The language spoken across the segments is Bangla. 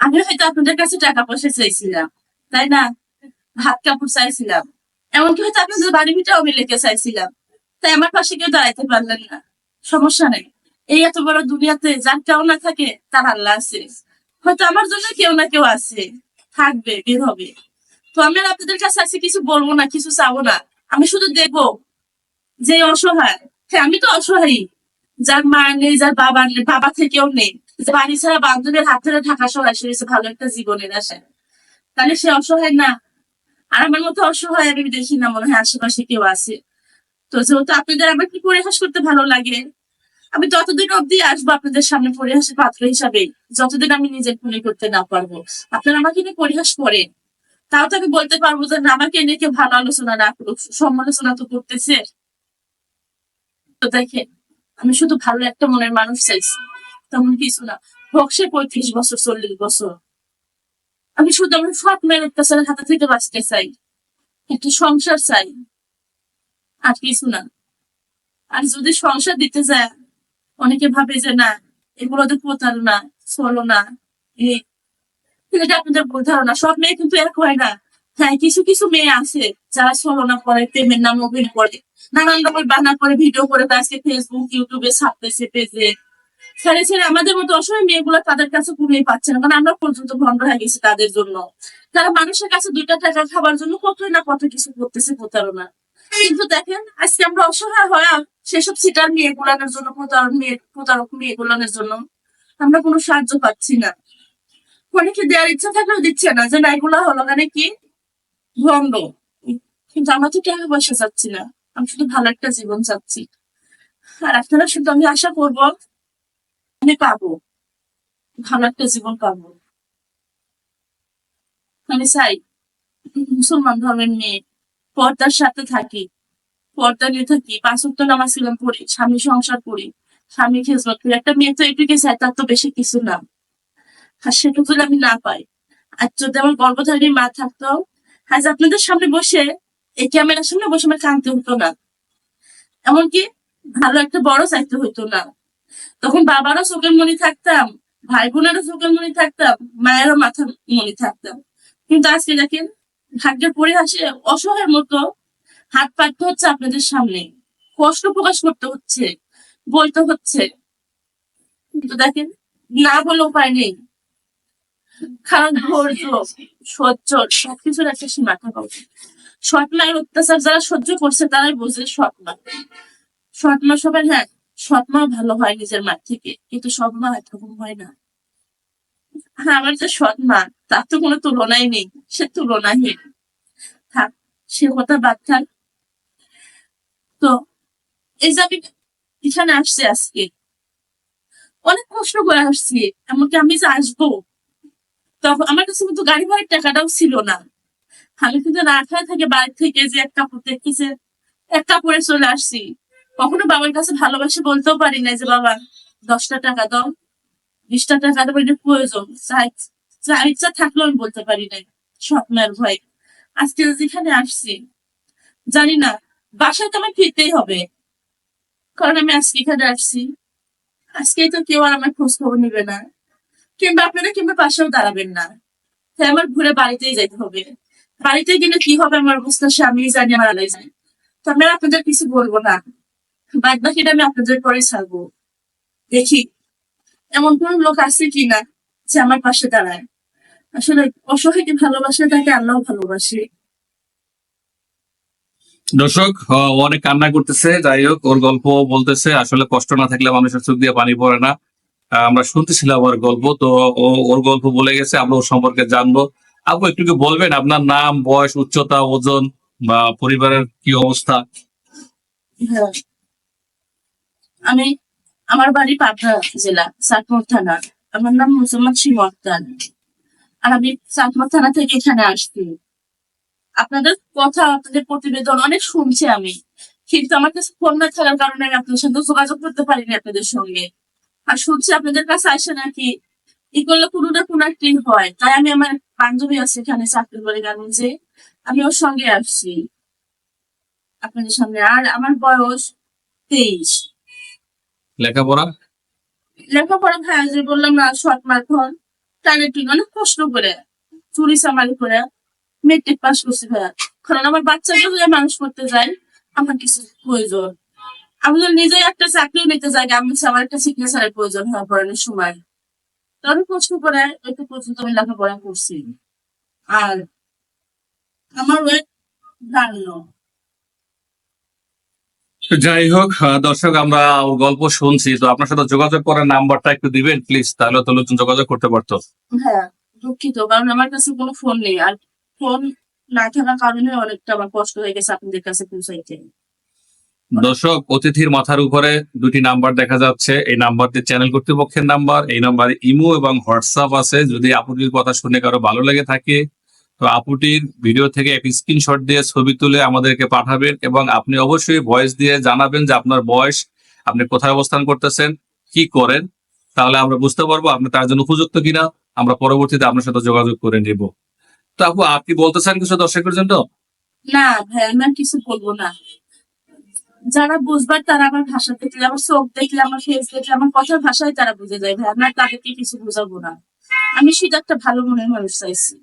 আমি হয়তো আপনাদের কাছে টাকা পয়সা চাইছিলাম, তাই না? ভাত কাপড় চাইছিলাম। এমনকি হয়তো আপনাদের বাড়ি ভিটাও আমি লেখে চাইছিলাম। তাই আমার পাশে কেউ দাঁড়াইতে পারলেন না। সমস্যা নেই। এই এত বড় দুনিয়াতে যার কেউ না থাকে, তার আল্লাহ আছে। হয়তো আমার জন্য কেউ না কেউ আছে। থাকবে, বের হবে। তো আমি আর আপনাদের কাছে আছে কিছু বলব না, কিছু চাবো না। আমি শুধু দেখব যে অসহায়। হ্যাঁ আমি তো অসহায় যার মা নেই, যার বাবা নেই, বাবা থেকেও নেই। যে বাড়ি ছাড়া বান্ধবের হাত ধরে ঢাকা সরাই সরেছে ভালো একটা জীবনের আশায় তাহলে সে অসহায় না। আর আমার মতো অসহায় আমি দেখি না মনে হয় আশেপাশে কেউ আছে। তো যেহেতু আপনাদের আমার কি পরিহাস করতে ভালো লাগে, আমি ততদিন অব্দি আসব আপনাদের সামনে পরিহাসের পাত্র হিসাবে, যতদিন আমি নিজের খুনি করতে না পারব, আপনারা আমাকে নিয়ে পরিহাস করেন। তাও তো আমি বলতে পারব যে আমাকে নিয়ে কেউ ভালো আলোচনা না করুক, সমালোচনা তো করতেছে। তো দেখেন, আমি শুধু ভালো একটা মনের মানুষ চাইছি। তেমন কিছু না। হোক সে পঁয়ত্রিশ বছর, চল্লিশ বছর। আমি শুধু আমার ফাট মেয়ের অত্যাচারের হাতে থেকে বাঁচতে চাই। একটা সংসার চাই। আর কিছু না। আর যদি সংসার দিতে যায়, অনেকে ভাবে যে না, এগুলো তো প্রতারণা চলো না এটা আপনাদের ভুল ধারণা। সব মেয়ে কিন্তু এক হয় না। হ্যাঁ কিছু কিছু মেয়ে আছে যারা ছলনা করে, প্রেমের নাম অভিনয় করে, নানান রকমের বানা করে, ভিডিও করে আজকে ফেসবুক ইউটিউবে ছাপতেছে পেজে। ছেড়ে ছেড়ে আমাদের মতো অসহায় মেয়েগুলো তাদের কাছে কোনোই পাচ্ছে না, কারণ আমরা পর্যন্ত ভণ্ড হয়ে গেছি তাদের জন্য। তারা মানুষের কাছে দুইটা টাকা খাবার জন্য কতই না কত কিছু করতেছে প্রতারণা। কিন্তু দেখেন, আজকে আমরা অসহায় হয়ে সেসব সিটার মেয়ে গুলানোর জন্য প্রতারক মেয়ে প্রতারক মেয়ে গুলানোর জন্য আমরা কোনো সাহায্য পাচ্ছি না। অনেকে দেওয়ার ইচ্ছা থাকলেও দিচ্ছে না যে না, এগুলা হলো মানে কি? ভণ্ড। কিন্তু আমরা তো টাকা পয়সা চাচ্ছি না, আমি শুধু ভালো একটা জীবন চাচ্ছি। আর আপনারা শুধু আমি আশা করব আমি পাবো। ভালো একটা জীবন পাবো। আমি চাই, মুসলমান ধর্মের মেয়ে, পর্দার সাথে থাকি, পর্দা নিয়ে থাকি, পাঁচ ওয়াক্ত নামাজ ছিলাম পড়ি, স্বামী সংসার করি, স্বামী খেজমত করি। একটা মেয়ে তো এটুকু চাই তার তো বেশি কিছু না। আর সেটুকু আমি না পাই, আর যদি আমার গর্ভধারী মা থাকতো, আজ আপনাদের সামনে বসে, এই ক্যামেরার সামনে বসে আমার কানতে হতো না। এমনকি ভালো একটা বড় চাইতে হতো না। তখন বাবারও চোখের মনি থাকতাম ভাই বোনেরও চোখের মনি থাকতাম, মায়েরও মাথা মনি থাকতাম। কিন্তু আজকে দেখেন, ভাগ্যের পরিহাসে অসহায়ের মতো হাত পাততে হচ্ছে আপনাদের সামনে। কষ্ট প্রকাশ করতে হচ্ছে, বলতে হচ্ছে। কিন্তু দেখেন, না বলে উপায় নেই। কারণ ধৈর্য, সহ্য, সবকিছুর একটা সীমা থাকা উচিত। সৎ মায়ের অত্যাচার যারা সহ্য করছে, তারাই বোঝে সৎ মা। সৎ মা সবার হ্যাঁ সৎ মা ভালো হয় নিজের মা থেকে, কিন্তু সব মা এরকম হয় না। হ্যাঁ আমার যে সৎ মা তার তো কোনো তুলনাই নেই, সে তুলনাহীন। থাক, সে কথা বাদ থাক। তো, এই যে আমি এখানে আসছি আজকে, অনেক কষ্ট করে আসছি, এমনকি আমি যে আসব তখন আমার কাছে কিন্তু গাড়ি ভাড়ার টাকাটাও ছিল না। আমি কিন্তু না খায় থাকে বাড়ি থেকে যে এক কাপড় দেখেছে এক কাপড়ে চলে আসছি। কখনো বাবার কাছে ভালোবাসে বলতেও পারি না যে, বাবা, দশটা টাকা দাও, বিশটা টাকা দেবো এটা প্রয়োজন। ইচ্ছা থাকলেও আমি বলতে পারি না স্বপ্নের ভয়। আজকে যেখানে আসছি, জানি না, বাসায় তো আমার ফিরতেই হবে। কারণ আমি আজকে এখানে আসছি। আজকে তো কেউ আর আমার খোঁজ খবর নেবে না। কিংবা আপনারা কিংবা পাশেও দাঁড়াবেন না। তাই আমার ঘুরে বাড়িতেই যেতে হবে। বাড়িতে গেলে কি হবে আমার অবস্থা সে আমি জানি, আমার আলাই জানি। তো আমি আর আপনাদের কিছু বলব না। বাদ বাকিটা আমি আপনাদের পরে ছাড়বো। দেখি এমন কোন লোক আছে কিনা যে আমার পাশে দাঁড়ায়? আসলে অসহায়কে ভালোবাসে তাকে আল্লাহ ভালোবাসে। দর্শক অনেক কান্না করতেছে যাই হোক ওর গল্প বলতেছে আসলে কষ্ট না থাকলে মানুষের চোখ দিয়ে পানি পড়ে না। আমরা শুনতেছিলাম ওর গল্প তো ও ওর গল্প বলে গেছে আমরা ওর সম্পর্কে জানব। আপু একটু কি বলবেন আপনার নাম বয়স উচ্চতা ওজন বা পরিবারের কি অবস্থা? হ্যাঁ। আমি আমার বাড়ি পাবনা জেলা চাটমোর থানা। আমার নাম মুসলমান শিমু আক্তার। আর আমি চাটমোর থানা থেকে এখানে আসছি। আপনাদের কথা, আপনাদের প্রতিবেদন অনেক শুনছি আমি। কিন্তু আমার কাছে ফোন না থাকার কারণে আমি আপনাদের সঙ্গে যোগাযোগ করতে পারিনি আপনাদের সঙ্গে। আর শুনছি আপনাদের কাছে আসে নাকি ই করলে কোনো না কোনো একটি হয়। তাই আমি আমার বান্ধবী আছে এখানে চাকরি করে যে আমি ওর সঙ্গে আসছি। আপনাদের সামনে আর আমার বয়স তেইশ। লেখাপড়া? লেখাপড়া ভাইয়া যে বললাম না, শর্ট মাধ্যম। টুনে অনেক কষ্ট করে, চুরি চামারি করে মেট্রিক পাস করছি ভাইয়া কারণ আমার বাচ্চাকে যদি মানুষ করতে যাই আমার কিছু প্রয়োজন। আমি যদি নিজে একটা চাকরিও নিতে যাই, আমি আমার একটা সিগনেচারের প্রয়োজন হয় পড়ানোর সময়। তো অনেক কষ্ট করে একটু পর্যন্ত আমি লেখাপড়া করছি। আর আমার ওয়েট দাঁড়ানো যাই হোক দর্শক আমরা গল্প শুনছি তো আপনার সাথে যোগাযোগ করার নাম্বারটা একটু দিবেন প্লিজ তাহলে তো লোকজন যোগাযোগ করতে পারতো। হ্যাঁ দুঃখিত কারণ আমার কাছে কোনো ফোন নেই আর ফোন না থাকার কারণে অনেকটা আমার কষ্ট হয়ে গেছে আপনাদের কাছে পৌঁছাইতে। দর্শক অতিথির মাথার উপরে দুটি নাম্বার দেখা যাচ্ছে এই নাম্বারটি চ্যানেল কর্তৃপক্ষের নাম্বার এই নাম্বারে ইমো এবং হোয়াটসঅ্যাপ আছে যদি আপুটির কথা শুনে কারও ভালো লেগে থাকে তো আপুটির ভিডিও থেকে এক স্ক্রিনশট দিয়ে ছবি তুলে আমাদেরকে পাঠাবেন এবং আপনি অবশ্যই ভয়েস দিয়ে জানাবেন যে আপনার বয়স, আপনি কোথায় অবস্থান করতেছেন, কি করেন, তাহলে আমরা বুঝতে পারব আপনি তার জন্য উপযুক্ত কিনা। আমরা পরবর্তীতে আপনার সাথে যোগাযোগ করে নিব। তো আপু আপনি বলতেছেন কিছু দর্শকের জন্য? না, ভাই, আমি কিছু বলব না। যারা বুঝবার তারা আমার ভাষা দেখলে, আমার চোখ দেখলে, আমার ফেস দেখলে, আমার কথার ভাষায় তারা বুঝে যায়, ভাই। আমরা তাদেরকে কিছু বোঝাবো না। আমি শুধু একটা ভালো মনের মানুষ চাইছি।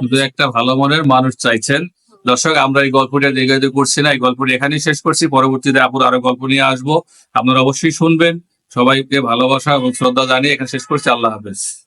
শুধু একটা ভালো মনের মানুষ চাইছেন। দর্শক, আমরা এই গল্পটা দীর্ঘায়িত করছি না, এই গল্পটি এখানেই শেষ করছি। পরবর্তীতে আপুর আরও গল্প নিয়ে আসব। আপনারা অবশ্যই শুনবেন। সবাইকে ভালোবাসা এবং শ্রদ্ধা জানিয়ে এখানে শেষ করছি। আল্লাহ হাফেজ।